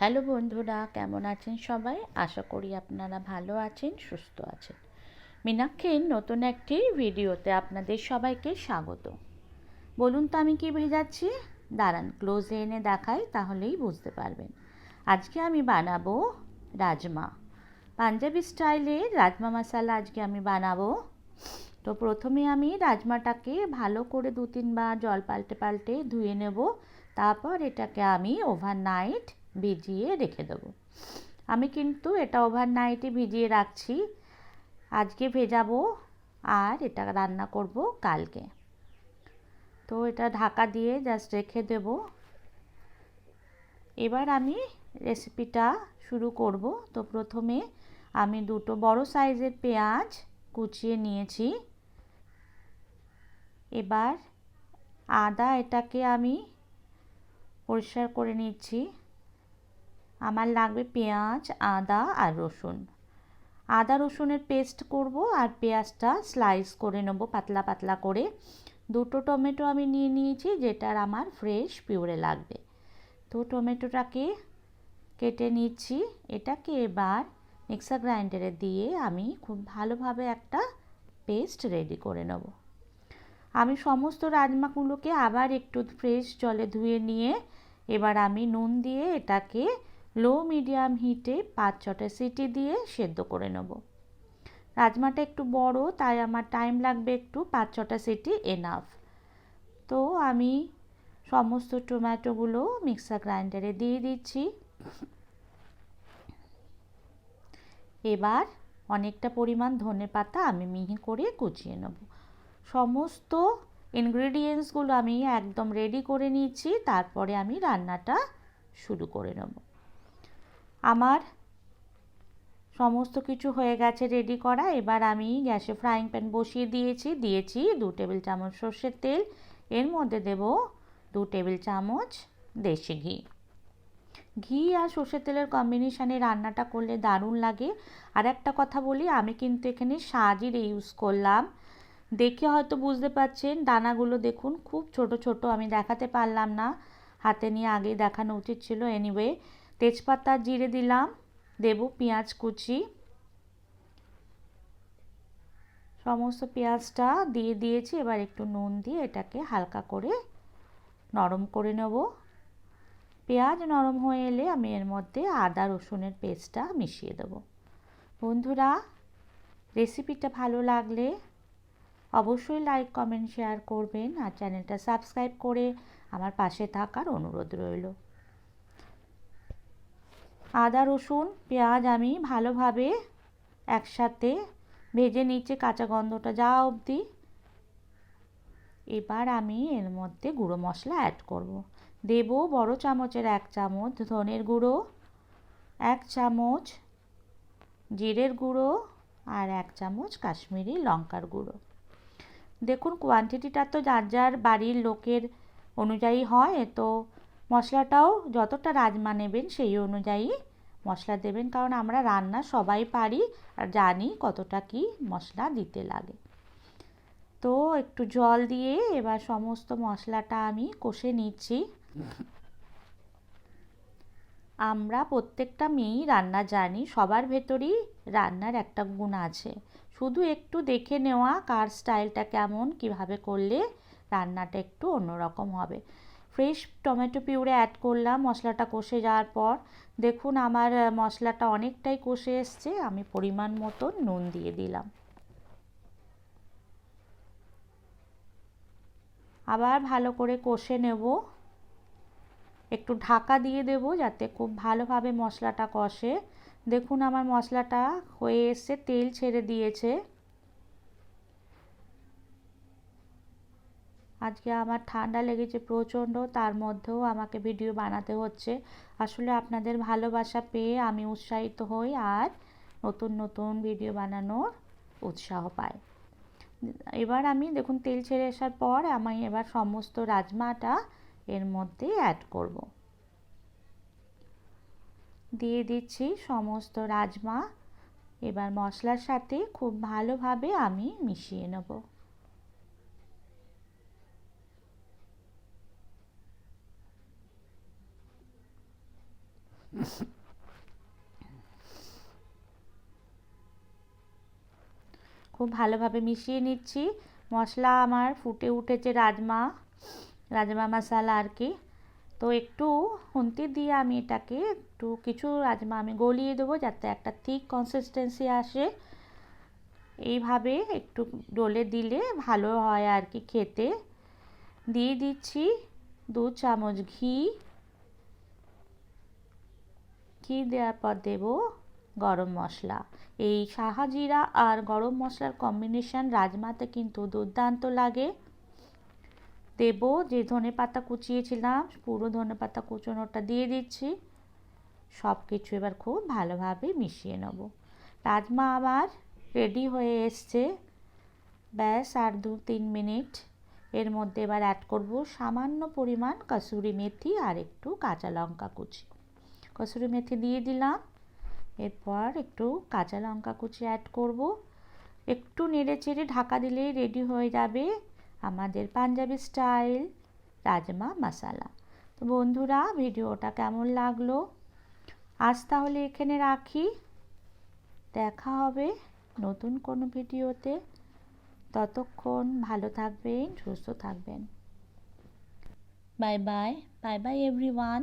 Hello বন্ধুরা, কেমন আছেন সবাই? আশা করি আপনারা ভালো আছেন, সুস্থ আছেন। মীনাক্ষীর নতুন একটি ভিডিওতে আপনাদের সবাইকে স্বাগত। বলুন তো আমি কি ভেজাচ্ছি? দাঁড়ান ক্লোজে এনে দেখাই, তাহলেই বুঝতে পারবেন। আজকে আমি বানাবো রাজমা। পাঞ্জাবি স্টাইলে রাজমা মশালা আজকে আমি বানাবো। তো প্রথমে আমি রাজমাটাকে ভালো করে দু তিনবার জল পাল্টে পাল্টে ধুয়ে নেব। তারপর এটাকে আমি ওভারনাইট ভিজিয়ে রেখে দেবো। আমি কিন্তু এটা ওভারনাইটে ভিজিয়ে রাখছি। আজকে ভেজাবো আর এটা রান্না করব কালকে। তো এটা ঢাকা দিয়ে জাস্ট রেখে দেব। এবার আমি রেসিপিটা শুরু করব। তো প্রথমে আমি দুটো বড় সাইজের পেঁয়াজ কুচিয়ে নিয়েছি। এবার আদা এটাকে আমি পরিষ্কার করে নিচ্ছি। আমার লাগবে পেঁয়াজ, আদা আর রসুন। আদা, রসুনের পেস্ট করব আর পেঁয়াজটা স্লাইস করে নেব পাতলা পাতলা করে। দুটো টমেটো আমি নিয়ে নিয়েছি, যেটার আমার ফ্রেশ পিউরে লাগবে। তো টমেটোটাকে কেটে নিচ্ছি। এটাকে এবার মিক্সার গ্রাইন্ডারে দিয়ে আমি খুব ভালোভাবে একটা পেস্ট রেডি করে নেব। আমি সমস্ত রাজমাগুলোকে আবার একটু ফ্রেশ জলে ধুয়ে নিয়ে এবার আমি নুন দিয়ে এটাকে লো মিডিয়াম হিটে পাঁচ ছটা সিটি দিয়ে সেদ্ধ করে নেব। রাজমাটা একটু বড়, তাই আমার টাইম লাগবে একটু, পাঁচ ছটা সিটি এনাফ তো আমি সমস্ত টমেটোগুলো মিক্সার গ্রাইন্ডারে দিয়ে দিচ্ছি। এবার অনেকটা পরিমাণ ধনে পাতা আমি মিহি করে কুচিয়ে নেব। সমস্ত ইনগ্রেডিয়েন্টসগুলো আমি একদম রেডি করে নিচ্ছি তারপরে আমি রান্নাটা শুরু করে নেব। আমার সমস্ত কিছু হয়ে গেছে রেডি করা। এবার আমি গ্যাসে ফ্রাইং প্যান বসিয়ে দিয়েছি। দিয়েছি দু টেবিল চামচ সর্ষের তেল। এর মধ্যে দেব দু টেবিল চামচ দেশি ঘি। ঘি আর সর্ষের তেলের কম্বিনেশানে রান্নাটা করলে দারুণ লাগে। আর একটা কথা বলি, আমি কিন্তু এখানে সাজির ইউজ করলাম। দেখে হয়তো বুঝতে পারছেন, দানাগুলো দেখুন, খুব ছোট ছোট, আমি দেখাতে পারলাম না। হাতে নিয়ে আগেই দেখানো উচিত ছিল। এনিওয়ে তেজপাতা জিরে দিলাম, দেব পেঁয়াজ কুচি। সমস্ত পেঁয়াজটা দিয়ে দিয়েছি, এবার একটু নুন দিয়ে এটাকে হালকা করে নরম করে নেব। পেঁয়াজ নরম হয়ে এলে আমি এর মধ্যে আদা, রসুনের পেস্টটা মিশিয়ে দেব। বন্ধুরা, রেসিপিটা ভালো লাগলে অবশ্যই লাইক, কমেন্ট, শেয়ার করবেন আর চ্যানেলটা সাবস্ক্রাইব করে আমার পাশে থাকার অনুরোধ রইল। আদা, রসুন, পেঁয়াজ আমি ভালোভাবে একসাথে ভেজে নিচ্ছি কাঁচা গন্ধটা যা অবধি এবার আমি এর মধ্যে গুঁড়ো মশলা অ্যাড করব। দেব বড় চামচের এক চামচ ধনের গুঁড়ো, এক চামচ জিরের গুঁড়ো আর এক চামচ কাশ্মীরি লঙ্কার গুঁড়ো দেখুন কোয়ান্টিটিটা তো যার যার বাড়ির লোকের অনুযায়ী হয়, তো মশলাটাও যতটা রাজমা নেবেন সেই অনুযায়ী মশলা দেবেন, কারণ আমরা রান্না সবাই পারি আর জানি কতটা কি মশলা দিতে লাগে। তো একটু জল দিয়ে এবার সমস্ত মশলাটা আমি কষে নিচ্ছি। আমরা প্রত্যেকটা মেয়েই রান্না জানি, সবার ভেতরই রান্নার একটা গুণ আছে। শুধু একটু দেখে নেওয়া কার স্টাইলটা কেমন, কীভাবে করলে রান্নাটা একটু অন্যরকম হবে। ফ্রেশ টমেটো পিউরে অ্যাড করলাম, মশলাটা কষে যাওয়ার পর। দেখুন, আমার মশলাটা অনেকটাই কষে এসছে, আমি পরিমাণ মতো নুন দিয়ে দিলাম। আবার ভালো করে কষে নেব। একটু ঢাকা দিয়ে দেব যাতে খুব ভালোভাবে মশলাটা কষে। দেখুন, আমার মশলাটা হয়ে এসছে, তেল ছেড়ে দিয়েছে। আজকে আমার ঠান্ডা লেগেছে প্রচণ্ড, তার মধ্যেও আমাকে ভিডিও বানাতে হচ্ছে। আসলে আপনাদের ভালোবাসা পেয়ে আমি উৎসাহিত হই আর নতুন নতুন ভিডিও বানানোর উৎসাহ পাই। এবার আমি দেখুন, তেল ছেড়ে আসার পর আমি এবার সমস্ত রাজমাটা এর মধ্যে অ্যাড করব। দিয়ে দিচ্ছি সমস্ত রাজমা। এবার মশলার সাথে খুব ভালোভাবে আমি মিশিয়ে নেব। খুব ভালোভাবে মিশিয়ে নিচ্ছি। মশলা আমার ফুটে উঠেছে রাজমা রাজমা মশালা আর কি। তো একটু খুন্তি দিয়ে আমি এটাকে একটু কিছু রাজমা আমি গলিয়ে দেবো যাতে একটা থিক কনসিস্টেন্সি আসে। এইভাবে একটু ডলে দিলে ভালো হয় আর কি খেতে। দিয়ে দিচ্ছি দু চামচ ঘি। ঘি দেওয়ার পর দেব গরম মশলা। এই সাহাজিরা আর গরম মশলার কম্বিনেশন রাজমাতে কিন্তু দুর্দান্ত লাগে। দেব যে ধনে পাতা কুচিয়েছিলাম, পুরো ধনে পাতা কুচোনোটা দিয়ে দিচ্ছি। সব কিছু এবার খুব ভালোভাবে মিশিয়ে নেব। রাজমা আবার রেডি হয়ে এসছে। ব্যাস আর দু তিন মিনিট। এর মধ্যে এবার অ্যাড করব সামান্য পরিমাণ কসুরি মেথি আর একটু কাঁচা লঙ্কা কুচি। কসুরি মেথি দিয়ে দিলাম। এরপর একটু কাঁচা লঙ্কা কুচি অ্যাড করব। একটু নেড়ে চেড়ে ঢাকা দিলেই রেডি হয়ে যাবে আমাদের পাঞ্জাবি স্টাইল রাজমা মশালা তো বন্ধুরা, ভিডিওটা কেমন লাগল? আজ তাহলে এখানে রাখি। দেখা হবে নতুন কোনো ভিডিওতে। ততক্ষণ ভালো থাকবেন, সুস্থ থাকবেন। Bye bye bye bye everyone